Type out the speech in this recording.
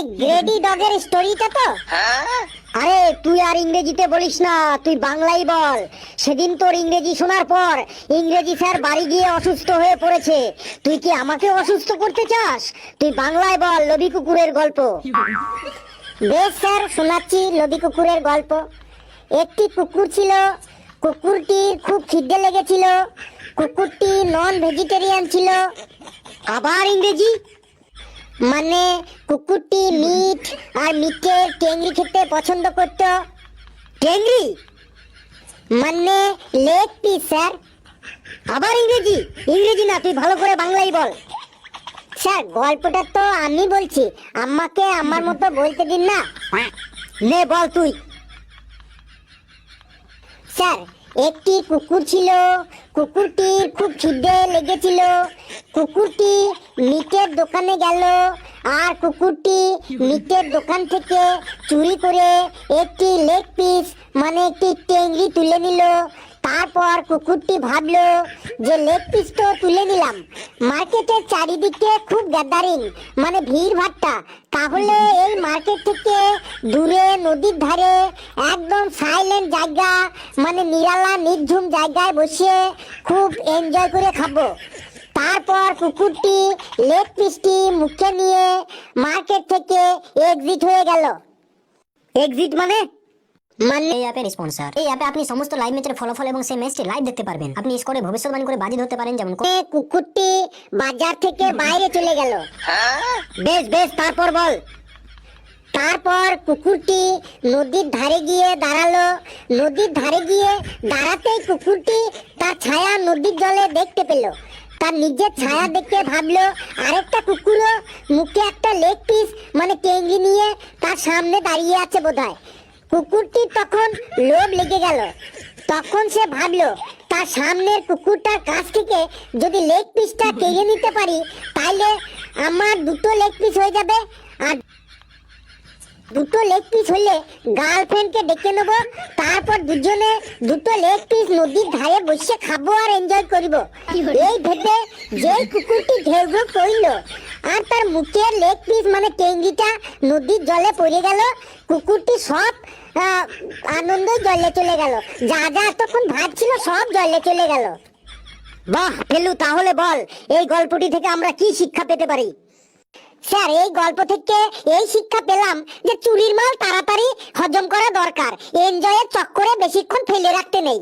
ওই গ্রেডি ডগের স্টোরিটা তো? আরে তুই আর ইংরেজিতে বলিস না তুই বাংলাই বল। সেদিন তোর ইংরেজি শোনার পর ইংরেজি স্যার বাড়ি গিয়ে অসুস্থ হয়ে পড়েছে। তুই কি আমাকে অসুস্থ করতে চাস? তুই বাংলায় বল লবি কুকুরের গল্প। বেশ স্যার শোনাচ্ছি লবি কুকুরের গল্প। একটি কুকুর ছিল কুকুরটির খুব খিদে লেগেছিল কুকুরটি নন ভেজিটেরিয়ান ছিল। আবার ইংরেজি? মানে কুকুরটি মিট আর মিটের টেংরি খেতে পছন্দ করত। টেংরি? মানে লেগ পিস, স্যার। আবার ইংরেজি? ইংরেজি না, তুই ভালো করে বাংলাই বল। স্যার, গল্পটা তো আমি বলছি। আমাকে আমার মতো বলতে দিন না। নে, বল তুই। স্যার, একটি কুকুর ছিল। কুকুরটির খুব খিদে লেগেছিল। কুকুরটি মিটের দোকানে গেল আর কুকুরটি মিটের দোকান থেকে চুরি করে একটি লেগ পিস মানে একটি টেংরি তুলে নিল। তারপর কুকুরটি ভাবলো যে লেগ পিস তো তুলে নিলাম। মার্কেটের চারিদিকে খুব গ্যাদারিং মানে ভিড় ভাট্টা। তাহলে এই মার্কেট থেকে দূরে, নদীর ধারে একদম সাইলেন্ট জায়গা মানে নিরালা, নির্ঝুম জায়গায় বসে খুব এনজয় করে খাব। তারপর কুকুরটি লেগ পিসটি মুখে নিয়ে মার্কেট থেকে এক্সিট হয়ে গেল। এক্সিট মানে? মানে এই অ্যাপের স্পন্সর এই অ্যাপে আপনি সমস্ত লাইভ ম্যাচের ফলাফল এবং সেই ম্যাচটি লাইভ দেখতে পারবেন। আপনি স্কোরে ভবিষ্যৎবাণী করে বাজি ধরতে পারেন যেমন কুকুরটি বাজার থেকে বাইরে চলে গেল। বেশ বেশ তারপর বল। তারপর কুকুরটি নদীর ধারে গিয়ে দাঁড়াল। নদীর ধারে গিয়ে দাঁড়াতেই কুকুরটি তার ছায়া নদীর জলে দেখতে পেল। তার নিজের ছায়া দেখে ভাবলো, আরেকটা কুকুরও মুখে একটা লেগ পিস মানে কেঙ্গি নিয়ে তার সামনে দাঁড়িয়ে আছে বোধহয়। কুকুরটি তখন লোভ লেগে গেল। তখন সে ভাবলো, তার সামনের কুকুরটার কাছ থেকে যদি লেগ পিসটা কেড়ে নিতে পারি তাহলে আমার দুটো লেগ পিস হয়ে যাবে। আর দুটো লেগ পিস হলে গার্লফ্রেন্ডকে ডেকে নেব তারপর দুজনে দুটো লেগ পিস নদীর ধারে বসে খাব আর এনজয় করব। এই ভেবে যেই কুকুরটি ঢেউ করল আর তার মুখের লেগ পিস মানে টেঙ্গিটা নদীর জলে পড়ে গেল কুকুরটি সব আনন্দে জলে চলে গেল। যা যা এতক্ষণ ভাবছিল সব জলে চলে গেল। বাহ ফেলু তাহলে বল এই গল্পটি থেকে আমরা কি শিক্ষা পেতে পারি? স্যার, এই গল্প থেকে এই শিক্ষা পেলাম যে চুরির মাল তাড়াতাড়ি হজম করা দরকার। এনজয়ের চক্করে বেশিক্ষণ ফেলে রাখতে নেই।